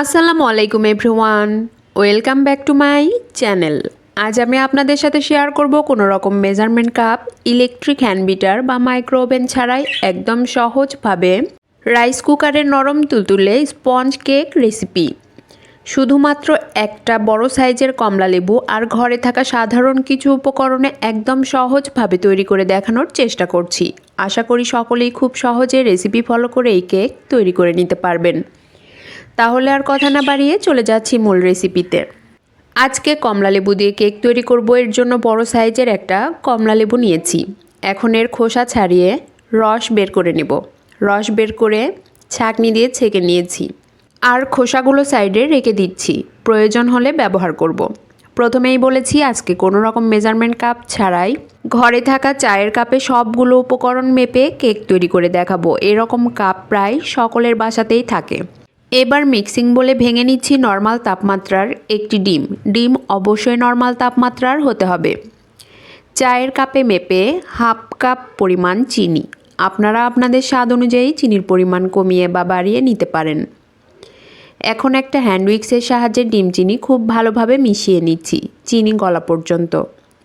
আসসালামু আলাইকুম everyone. Welcome back to my channel. আজ আমি আপনাদের সাথে শেয়ার করব কোনো রকম measurement cup, electric hand beater বা মাইক্রো ওভেন ছাড়াই একদম সহজভাবে রাইস কুকারের নরম তুলতুলে স্পঞ্জ কেক রেসিপি। শুধুমাত্র একটা বড় সাইজের কমলা লেবু আর ঘরে থাকা সাধারণ কিছু উপকরণে একদম সহজভাবে তৈরি করে দেখানোর চেষ্টা করছি। আশা করি সকলেই খুব সহজে রেসিপি ফলো করে এই কেক তৈরি করে নিতে পারবেন। তাহলে আর কথা না বাড়িয়ে চলে যাচ্ছি মূল রেসিপিতে আজকে কমলা লেবু দিয়ে কেক তৈরি করব, এর জন্য বড় সাইজের একটা কমলা লেবু নিয়েছি। এখন এর খোসা ছাড়িয়ে রস বের করে নেব। রস বের করে ছাঁকনি দিয়ে ছেঁকে নিয়েছি। আর খোসাগুলো সাইডে রেখে দিচ্ছি। প্রয়োজন হলে ব্যবহার করব। প্রথমেই বলেছি, আজকে কোনো রকম মেজারমেন্ট কাপ ছাড়াই ঘরে থাকা চায়ের কাপে সবগুলো উপকরণ মেপে কেক তৈরি করে দেখাবো। এরকম কাপ প্রায় সকলের বাসাতেই থাকে। এবার মিক্সিং বলে ভেঙে নিচ্ছি নর্মাল তাপমাত্রার একটি ডিম। ডিম অবশ্যই নর্মাল তাপমাত্রার হতে হবে। চায়ের কাপে মেপে হাফ কাপ পরিমাণ চিনি। আপনারা আপনাদের স্বাদ অনুযায়ী চিনির পরিমাণ কমিয়ে বা বাড়িয়ে নিতে পারেন। এখন একটা হ্যান্ড উইক্সের সাহায্যে ডিম চিনি খুব ভালোভাবে মিশিয়ে নিচ্ছি, চিনি গলা পর্যন্ত।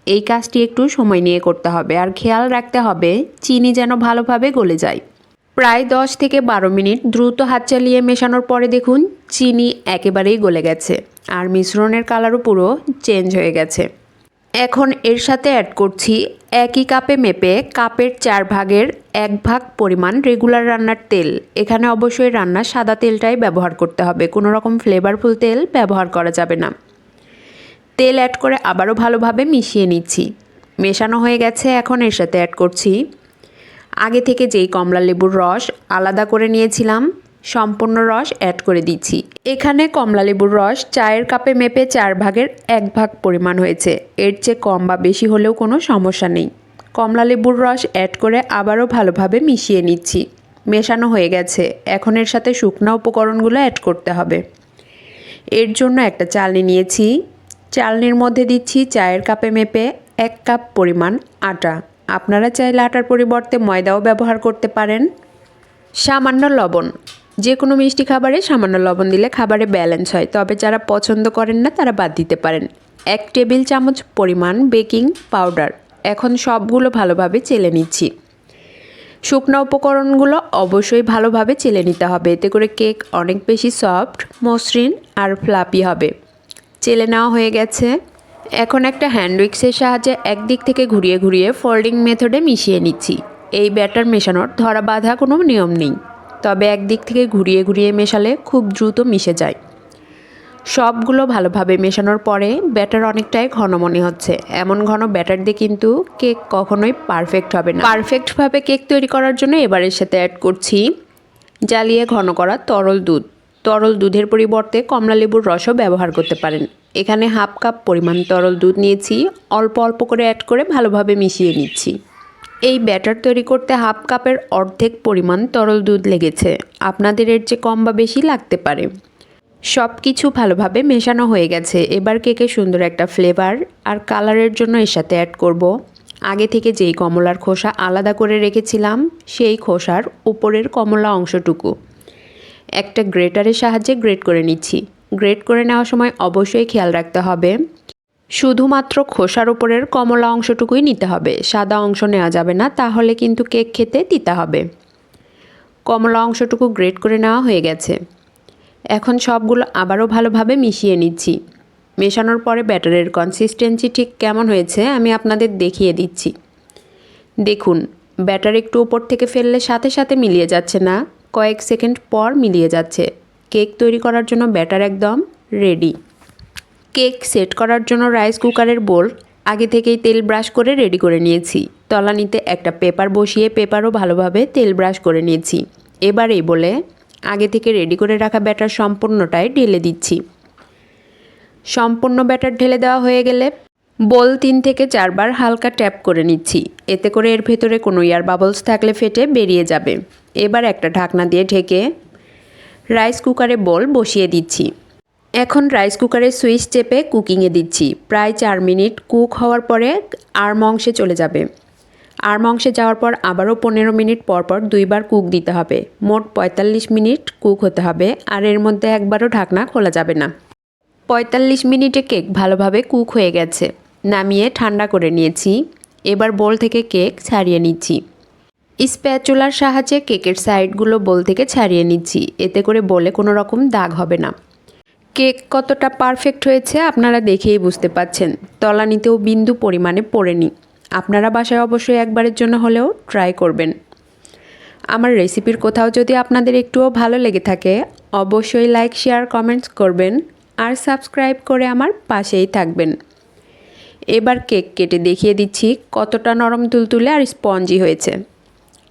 এই কাজটি একটু সময় নিয়ে করতে হবে। আর খেয়াল রাখতে হবে, চিনি যেন ভালোভাবে গলে যায়। প্রায় দশ থেকে বারো মিনিট দ্রুত হাত চালিয়ে মেশানোর পরে দেখুন চিনি একেবারেই গলে গেছে আর মিশ্রণের কালারও পুরো চেঞ্জ হয়ে গেছে। এখন এর সাথে অ্যাড করছি একই কাপে মেপে কাপের চার ভাগের এক ভাগ পরিমাণ রেগুলার রান্নার তেল। এখানে অবশ্যই রান্নার সাদা তেলটাই ব্যবহার করতে হবে, কোনো রকম ফ্লেভারফুল তেল ব্যবহার করা যাবে না। তেল অ্যাড করে আবারও ভালোভাবে মিশিয়ে নিচ্ছি। মেশানো হয়ে গেছে, এখন এর সাথে অ্যাড করছি আগে থেকে যেই কমলা লেবুর রস আলাদা করে নিয়েছিলাম, সম্পূর্ণ রস অ্যাড করে দিচ্ছি। এখানে কমলা লেবুর রস চায়ের কাপে মেপে চার ভাগের এক ভাগ পরিমাণ হয়েছে। এর চেয়ে কম বা বেশি হলেও কোনো সমস্যা নেই। কমলা লেবুর রস অ্যাড করে আবারও ভালোভাবে মিশিয়ে নিচ্ছি। মেশানো হয়ে গেছে। এখন এর সাথে শুকনা উপকরণগুলো অ্যাড করতে হবে। এর জন্য একটা চালনি নিয়েছি। চালনির মধ্যে দিচ্ছি চায়ের কাপে মেপে এক কাপ পরিমাণ আটা। আপনারা চাইলে আটার পরিবর্তে ময়দাও ব্যবহার করতে পারেন। সামান্য লবণ যে কোনো মিষ্টি খাবারে সামান্য লবণ দিলে খাবারে ব্যালেন্স হয়, তবে যারা পছন্দ করেন না তারা বাদ দিতে পারেন। এক টেবিল চামচ পরিমাণ বেকিং পাউডার, এখন সবগুলো ভালোভাবে চেলে নিচ্ছি। শুকনো উপকরণগুলো অবশ্যই ভালোভাবে চেলে নিতে হবে, এতে করে কেক অনেক বেশি সফট, মসৃণ আর ফ্লাপি হবে। চেলে নেওয়া হয়ে গেছে। এখন একটা হ্যান্ড উইক্সের সাহায্যে একদিক থেকে ঘুরিয়ে ঘুরিয়ে ফোল্ডিং মেথডে মিশিয়ে নিচ্ছি। এই ব্যাটার মেশানোর ধরা বাঁধা কোনো নিয়ম নেই। তবে একদিক থেকে ঘুরিয়ে ঘুরিয়ে মেশালে খুব দ্রুত মিশে যায়। সবগুলো ভালোভাবে মেশানোর পরে ব্যাটার অনেকটাই ঘন মনে হচ্ছে। এমন ঘন ব্যাটার দিয়ে কিন্তু কেক কখনোই পারফেক্ট হবে না। পারফেক্টভাবে কেক তৈরি করার জন্য এবারের সাথে অ্যাড করছি জ্বালিয়ে ঘন করা তরল দুধ। তরল দুধের পরিবর্তে কমলা লেবুর রসও ব্যবহার করতে পারেন। এখানে হাফ কাপ পরিমাণ তরল দুধ নিয়েছি, অল্প অল্প করে অ্যাড করে ভালোভাবে মিশিয়ে নিচ্ছি। এই ব্যাটার তৈরি করতে হাফ কাপের অর্ধেক পরিমাণ তরল দুধ লেগেছে। আপনাদের এর চেয়ে কম বা বেশি লাগতে পারে। সব কিছু ভালোভাবে মেশানো হয়ে গেছে। এবার কেকে সুন্দর একটা ফ্লেভার আর কালারের জন্য এর সাথে অ্যাড করব। আগে থেকে যেই কমলার খোসা আলাদা করে রেখেছিলাম, সেই খোসার উপরের কমলা অংশটুকু। একটা গ্রেটারের সাহায্যে গ্রেট করে নিচ্ছি। গ্রেট করে নেওয়ার সময় অবশ্যই খেয়াল রাখতে হবে। শুধুমাত্র খোসার উপরের কমলা অংশটুকুই নিতে হবে। সাদা অংশ নেওয়া যাবে না, তাহলে কিন্তু কেক খেতে দিতে হবে। কমলা অংশটুকু গ্রেট করে নেওয়া হয়ে গেছে। এখন সবগুলো আবারও ভালোভাবে মিশিয়ে নিচ্ছি। মেশানোর পরে ব্যাটারের কনসিস্টেন্সি ঠিক কেমন হয়েছে আমি আপনাদের দেখিয়ে দিচ্ছি। দেখুন, ব্যাটার একটু উপর থেকে ফেললে সাথে সাথে মিলিয়ে যাচ্ছে না, কয়েক সেকেন্ড পর মিলিয়ে যাচ্ছে। কেক তৈরি করার জন্য ব্যাটার একদম রেডি। কেক সেট করার জন্য রাইস কুকারের বোল আগে থেকেই তেল ব্রাশ করে রেডি করে নিয়েছি। তলানিতে একটা পেপার বসিয়ে পেপারও ভালোভাবে তেল ব্রাশ করে নিয়েছি। এবার এই বলে আগে থেকে রেডি করে রাখা ব্যাটার সম্পূর্ণটাই ঢেলে দিচ্ছি। সম্পূর্ণ ব্যাটার ঢেলে দেওয়া হয়ে গেলে বোল তিন থেকে চারবার হালকা ট্যাপ করে নিচ্ছি। এতে করে এর ভেতরে কোনো ইয়ার বাবলস থাকলে ফেটে বেরিয়ে যাবে। এবার একটা ঢাকনা দিয়ে ঢেকে রাইস কুকারে বোল বসিয়ে দিচ্ছি। এখন রাইস কুকারের সুইচ চেপে কুকিংয়ে দিচ্ছি। প্রায় চার মিনিট কুক হওয়ার পরে আর্ম অংশে চলে যাবে। আর্ম অংশে যাওয়ার পর আবারও পনেরো মিনিট পর পর দুইবার কুক দিতে হবে। মোট পঁয়তাল্লিশ মিনিট কুক হতে হবে, আর এর মধ্যে একবারও ঢাকনা খোলা যাবে না। পঁয়তাল্লিশ মিনিটে কেক ভালোভাবে কুক হয়ে গেছে। নামিয়ে ঠান্ডা করে নিয়েছি। এবার বোল থেকে কেক ছাড়িয়ে নিচ্ছি। স্প্যাচুলার সাহায্যে কেকের সাইডগুলো বোল থেকে ছাড়িয়ে নিচ্ছি। এতে করে বলে কোনো রকম দাগ হবে না। কেক কতটা পারফেক্ট হয়েছে আপনারা দেখেই বুঝতে পাচ্ছেন। তলানিতেও বিন্দু পরিমাণে পড়েনি। আপনারা বাসায় অবশ্যই একবারের জন্য হলেও ট্রাই করবেন। আমার রেসিপির কোথাও যদি আপনাদের একটুও ভালো লেগে থাকে, অবশ্যই লাইক, শেয়ার, কমেন্টস করবেন আর সাবস্ক্রাইব করে আমার পাশেই থাকবেন। এবার কেক কেটে দেখিয়ে দিচ্ছি কতটা নরম তুলতুলে আর স্পঞ্জি হয়েছে।